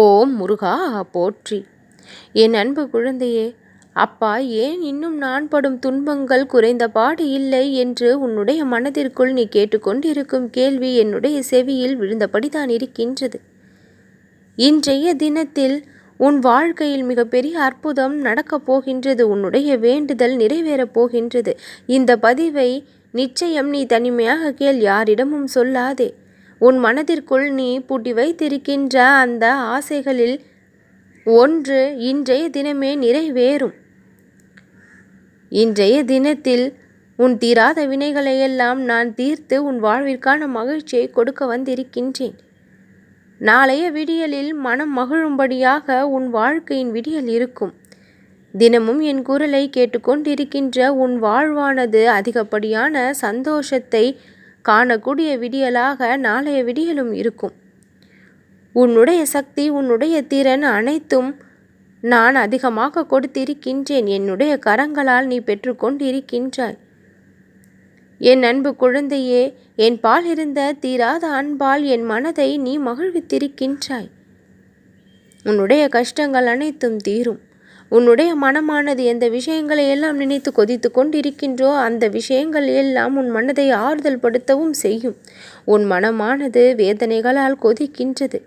ஓம் முருகா போற்றி. என் அன்பு குழந்தையே அப்பா ஏன் இன்னும் நான் படும் துன்பங்கள் குறைந்த பாடு இல்லை என்று உன்னுடைய மனதிற்குள் நீ கேட்டுக்கொண்டிருக்கும் கேள்வி என்னுடைய செவியில் விழுந்தபடிதான் இருக்கின்றது. இன்றைய தினத்தில் உன் வாழ்க்கையில் மிகப்பெரிய அற்புதம் நடக்கப் போகின்றது உன்னுடைய வேண்டுதல் நிறைவேறப் போகின்றது. இந்த பதிவை நிச்சயம் நீ தனிமையாக கேள் யாரிடமும் சொல்லாதே. உன் மனதிற்குள் நீ பூட்டி வைத்திருக்கின்ற அந்த ஆசைகளில் ஒன்று இன்றைய தினமே நிறைவேறும். இன்றைய தினத்தில் உன் தீராத வினைகளையெல்லாம் நான் தீர்த்து உன் வாழ்விற்கான மகிழ்ச்சியை கொடுக்க வந்திருக்கின்றேன். நாளைய விடியலில் மனம் மகிழும்படியாக உன் வாழ்க்கையின் விடியல் இருக்கும். தினமும் என் குரலை கேட்டுக்கொண்டிருக்கின்ற உன் வாழ்வானது அதிகப்படியான சந்தோஷத்தை காணக்கூடிய விடியலாக நாளைய விடியலும் இருக்கும். உன்னுடைய சக்தி உன்னுடைய திறன் அனைத்தும் நான் அதிகமாக கொடுத்திருக்கின்றேன். என்னுடைய கரங்களால் நீ பெற்றுக்கொண்டிருக்கின்றாய். என் அன்பு குழந்தையே என் பால் இருந்த தீராத அன்பால் என் மனதை நீ மகிழ்வித்திருக்கின்றாய். உன்னுடைய கஷ்டங்கள் அனைத்தும் தீரும். உன்னுடைய மனமானது எந்த விஷயங்களை எல்லாம் நினைத்து கொதித்து கொண்டிருக்கின்றோ அந்த விஷயங்கள் எல்லாம் உன் மனதை ஆறுதல் படுத்தவும் செய்யும். உன் மனமானது வேதனைகளால் கொதிக்கின்றது.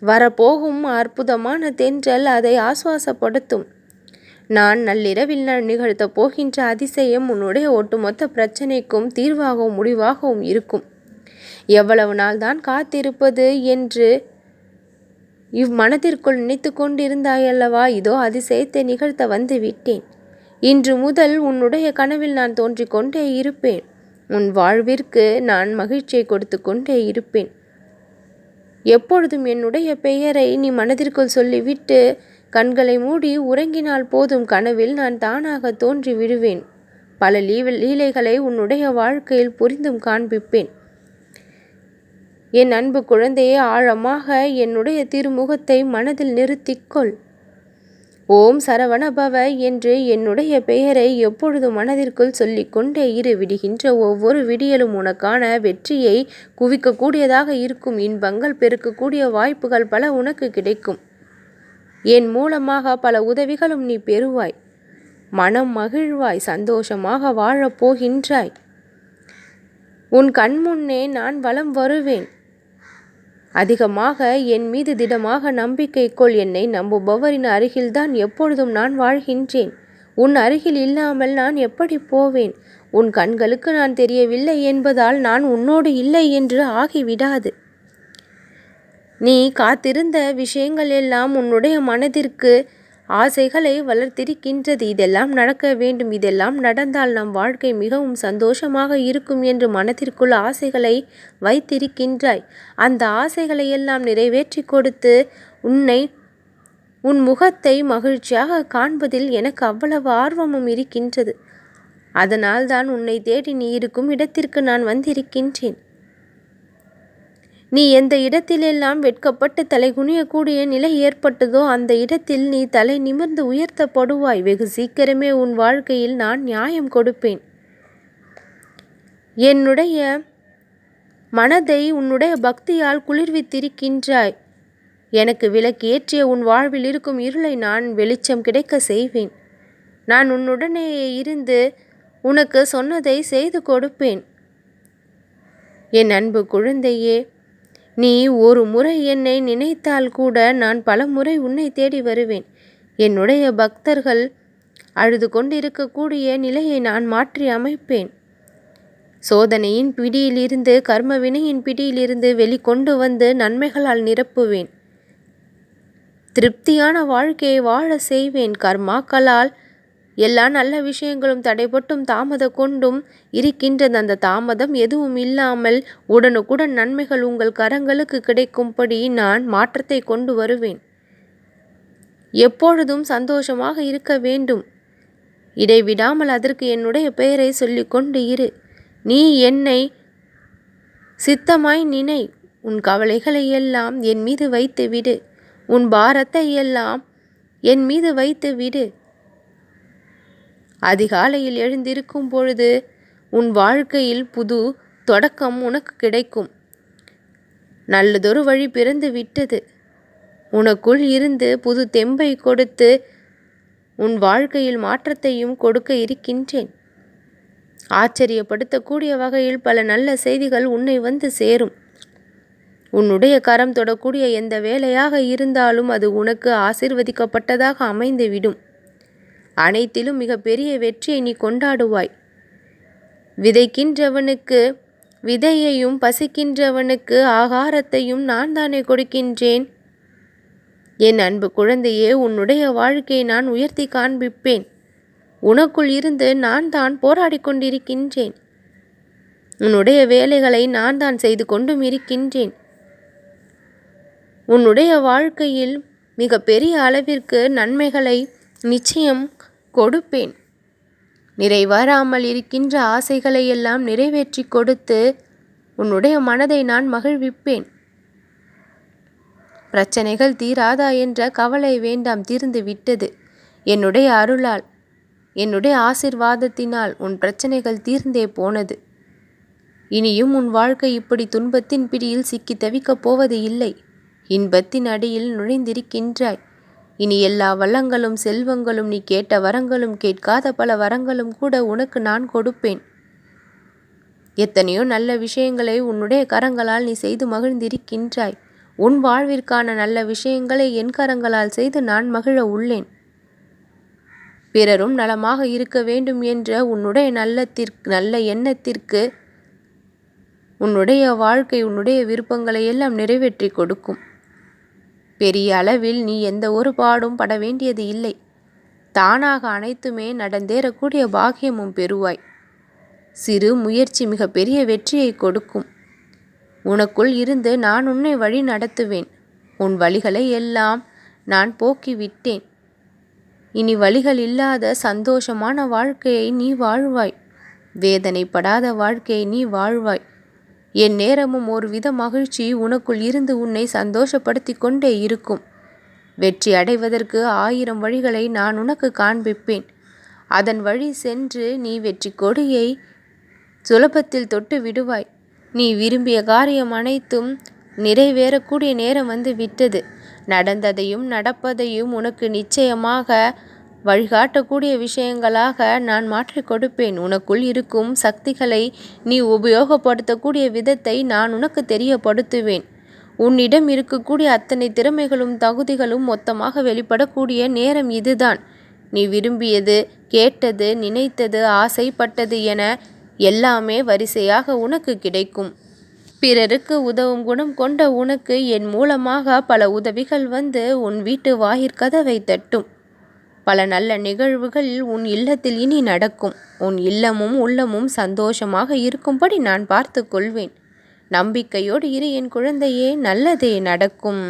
வரப்போகும் அற்புதமான தென்றல் அதை ஆசுவாசப்படுத்தும். நான் நள்ளிரவில் நான் நிகழ்த்தப் போகின்ற அதிசயம் உன்னுடைய ஒட்டுமொத்த பிரச்சனைக்கும் தீர்வாகவும் முடிவாகவும் இருக்கும். எவ்வளவு நாள் தான் காத்திருப்பது என்று இவ்வனத்திற்குள் நினைத்து கொண்டிருந்தாயல்லவா இதோ அதிசயத்தை நிகழ்த்த வந்து விட்டேன். இன்று முதல் உன்னுடைய கனவில் நான் தோன்றிக் கொண்டே இருப்பேன். உன் வாழ்விற்கு நான் மகிழ்ச்சியை கொடுத்து கொண்டே இருப்பேன். எப்பொழுதும் என்னுடைய பெயரை நீ மனதிற்குள் சொல்லிவிட்டு கண்களை மூடி உறங்கினால் போதும் கனவில் நான் தானாக தோன்றி விடுவேன் பல லீவ லீலைகளை உன்னுடைய வாழ்க்கையில் புரிந்தும் காண்பிப்பேன். என் அன்பு குழந்தையே ஆழமாக என்னுடைய திருமுகத்தை மனதில் நிறுத்திக்கொள் ஓம் சரவணபவ என்று என்னுடைய பெயரை எப்பொழுது மனதிற்குள் சொல்லிக்கொண்டே இரு விடுகின்ற ஒவ்வொரு விடியலும் உனக்கான வெற்றியை குவிக்கக்கூடியதாக இருக்கும் இன்பங்கள் பெருக்கக்கூடிய வாய்ப்புகள் பல உனக்கு கிடைக்கும். என் மூலமாக பல உதவிகளும் நீ பெறுவாய். மனம் மகிழ்வாய் சந்தோஷமாக வாழப் போகின்றாய். உன் கண்முன்னே நான் வலம் வருவேன். அதிகமாக என் மீது திடமாக நம்பிக்கை கொள் என்னை நம்புபவரின் அருகில்தான் எப்பொழுதும் நான் வாழ்கின்றேன். உன் அருகில் இல்லாமல் நான் எப்படி போவேன்? உன் கண்களுக்கு நான் தெரியவில்லை என்பதால் நான் உன்னோடு இல்லை என்று ஆகிவிடாது. நீ காத்திருந்த விஷயங்கள் எல்லாம் உன்னுடைய மனதிற்கு ஆசைகளை வளர்த்திருக்கின்றது. இதெல்லாம் நடக்க வேண்டும். இதெல்லாம் நடந்தால் நம் வாழ்க்கை மிகவும் சந்தோஷமாக இருக்கும் என்று மனத்திற்குள் ஆசைகளை வைத்திருக்கின்றாய். அந்த ஆசைகளை எல்லாம் நிறைவேற்றி கொடுத்து உன்னை உன் முகத்தை மகிழ்ச்சியாக காண்பதில் எனக்கு அவ்வளவு ஆர்வமும் இருக்கின்றது. அதனால் தான் உன்னை தேடி நீ இருக்கும் இடத்திற்கு நான் வந்திருக்கின்றேன். நீ எந்த இடத்திலெல்லாம் வெட்கப்பட்டு தலை குனியக்கூடிய நிலை ஏற்பட்டதோ அந்த இடத்தில் நீ தலை நிமிர்ந்து உயர்த்தப்படுவாய். வெகு சீக்கிரமே உன் வாழ்க்கையில் நான் நியாயம் கொடுப்பேன். என்னுடைய மனதை உன்னுடைய பக்தியால் குளிர்வித்திருக்கின்றாய். எனக்கு விலக்கு ஏற்றிய உன் வாழ்வில் இருக்கும் இருளை நான் வெளிச்சம் கிடைக்க செய்வேன். நான் உன்னுடனே இருந்து உனக்கு சொன்னதை செய்து கொடுப்பேன். என் அன்பு குழந்தையே நீ ஒரு முறை என்னை நினைத்தால் கூட நான் பல முறை உன்னை தேடி வருவேன். என்னுடைய பக்தர்கள் அழுது கொண்டிருக்கக்கூடிய நிலையை நான் மாற்றி அமைப்பேன். சோதனையின் பிடியிலிருந்து கர்ம வினையின் பிடியிலிருந்து வெளிக்கொண்டு வந்து நன்மைகளால் நிரப்புவேன். திருப்தியான வாழ்க்கையை வாழ செய்வேன். கர்மாக்களால் எல்லா நல்ல விஷயங்களும் தடைபட்டும் தாமத கொண்டும் இருக்கின்றது. அந்த தாமதம் எதுவும் இல்லாமல் உடனுக்குடன் நன்மைகள் உங்கள் கரங்களுக்கு கிடைக்கும்படி நான் மாற்றத்தை கொண்டு வருவேன். எப்பொழுதும் சந்தோஷமாக இருக்க வேண்டும். இடைவிடாமல் அதற்கு என்னுடைய பெயரை சொல்லிக்கொண்டு இரு. நீ என்னை சித்தமாய் நினை. உன் கவலைகளை எல்லாம் என் மீது வைத்து விடு உன் பாரத்தை எல்லாம் என் மீது வைத்து விடு அதிகாலையில் எழுந்திருக்கும் பொழுது உன் வாழ்க்கையில் புது தொடக்கம் உனக்கு கிடைக்கும். நல்லதொரு வழி பிறந்து விட்டது. உனக்குள் இருந்து புது தெம்பை கொடுத்து உன் வாழ்க்கையில் மாற்றத்தையும் கொடுக்க இருக்கின்றேன். ஆச்சரியப்படுத்தக்கூடிய வகையில் பல நல்ல செய்திகள் உன்னை வந்து சேரும். உன்னுடைய கரம் தொடக்கூடிய எந்த வேலையாக இருந்தாலும் அது உனக்கு ஆசிர்வதிக்கப்பட்டதாக அமைந்துவிடும். அனைத்திலும் மிக பெரிய வெற்றியை நீ கொண்டாடுவாய். விதைக்கின்றவனுக்கு விதையையும் பசிக்கின்றவனுக்கு ஆகாரத்தையும் நான் தானே கொடுக்கின்றேன்? என் அன்பு குழந்தையே உன்னுடைய வாழ்க்கையை நான் உயர்த்தி காண்பிப்பேன். உனக்குள் இருந்து நான் தான் போராடி கொண்டிருக்கின்றேன். உன்னுடைய வேலைகளை நான் தான் செய்து கொண்டும் இருக்கின்றேன். உன்னுடைய வாழ்க்கையில் மிக பெரிய அளவிற்கு நன்மைகளை நிச்சயம் கொடுப்பேன். நிறைவேறாமல் இருக்கின்ற ஆசைகளை எல்லாம் நிறைவேற்றி கொடுத்து உன்னுடைய மனதை நான் மகிழ்விப்பேன். பிரச்சனைகள் தீராதா என்ற கவலை வேண்டாம் தீர்ந்து விட்டது. என்னுடைய அருளால் என்னுடைய ஆசிர்வாதத்தினால் உன் பிரச்சனைகள் தீர்ந்தே போனது. இனியும் உன் வாழ்க்கை இப்படி துன்பத்தின் பிடியில் சிக்கி தவிக்கப் போவது இல்லை. இன்பத்தின் அடியில் நுழைந்திருக்கின்றாய். இனி எல்லா வள்ளங்களும் செல்வங்களும் நீ கேட்ட வரங்களும் கேட்காத பல வரங்களும் கூட உனக்கு நான் கொடுப்பேன். எத்தனையோ நல்ல விஷயங்களை உன்னுடைய கரங்களால் நீ செய்து மகிழ்ந்திருக்கின்றாய். உன் வாழ்விற்கான நல்ல விஷயங்களை என் கரங்களால் செய்து நான் மகிழ உள்ளேன். பிறரும் நலமாக இருக்க வேண்டும் என்ற உன்னுடைய நல்லத்திற்கு நல்ல எண்ணத்திற்கு உன்னுடைய வாழ்க்கை உன்னுடைய விருப்பங்களை எல்லாம் நிறைவேற்றி கொடுக்கும். பெரிய அளவில் நீ எந்த ஒரு பாடும் பட வேண்டியது இல்லை. தானாக அனைத்துமே நடந்தேறக்கூடிய பாக்கியமும் பெறுவாய். சிறு முயற்சி மிக பெரிய வெற்றியை கொடுக்கும். உனக்குள் இருந்து நான் உன்னை வழி நடத்துவேன். உன் வழிகளை எல்லாம் நான் போக்கிவிட்டேன் இனி வழிகள் இல்லாத சந்தோஷமான வாழ்க்கையை நீ வாழ்வாய். வேதனைப்படாத வாழ்க்கையை நீ வாழ்வாய். என் நேரமும் ஒரு வித மகிழ்ச்சி உனக்குள் இருந்து உன்னை சந்தோஷப்படுத்தி கொண்டே இருக்கும். வெற்றி அடைவதற்கு ஆயிரம் வழிகளை நான் உனக்கு காண்பிப்பேன். அதன் வழி சென்று நீ வெற்றி கொடியை சுலபத்தில் தொட்டு விடுவாய். நீ விரும்பிய காரியம் அனைத்தும் நிறைவேறக்கூடிய நேரம் வந்து விட்டது. நடந்ததையும் நடப்பதையும் உனக்கு நிச்சயமாக வழிகாட்டக்கூடிய விஷயங்களாக நான் மாற்றிக் கொடுப்பேன். உனக்குள் இருக்கும் சக்திகளை நீ உபயோகப்படுத்தக்கூடிய விதத்தை நான் உனக்கு தெரியப்படுத்துவேன். உன்னிடம் இருக்கக்கூடிய அத்தனை திறமைகளும் தகுதிகளும் மொத்தமாக வெளிப்படக்கூடிய நேரம் இதுதான். நீ விரும்பியது கேட்டது நினைத்தது ஆசைப்பட்டது என எல்லாமே வரிசையாக உனக்கு கிடைக்கும். பிறருக்கு உதவும் குணம் கொண்ட உனக்கு என் மூலமாக பல உதவிகள் வந்து உன் வீட்டு வாயிற்கதவை தட்டும். பல நல்ல நிகழ்வுகள் உன் இல்லத்தில் இனி நடக்கும். உன் இல்லமும் உள்ளமும் சந்தோஷமாக இருக்கும்படி நான் பார்த்து கொள்வேன். நம்பிக்கையோடு இரு என் குழந்தையே நல்லதே நடக்கும்.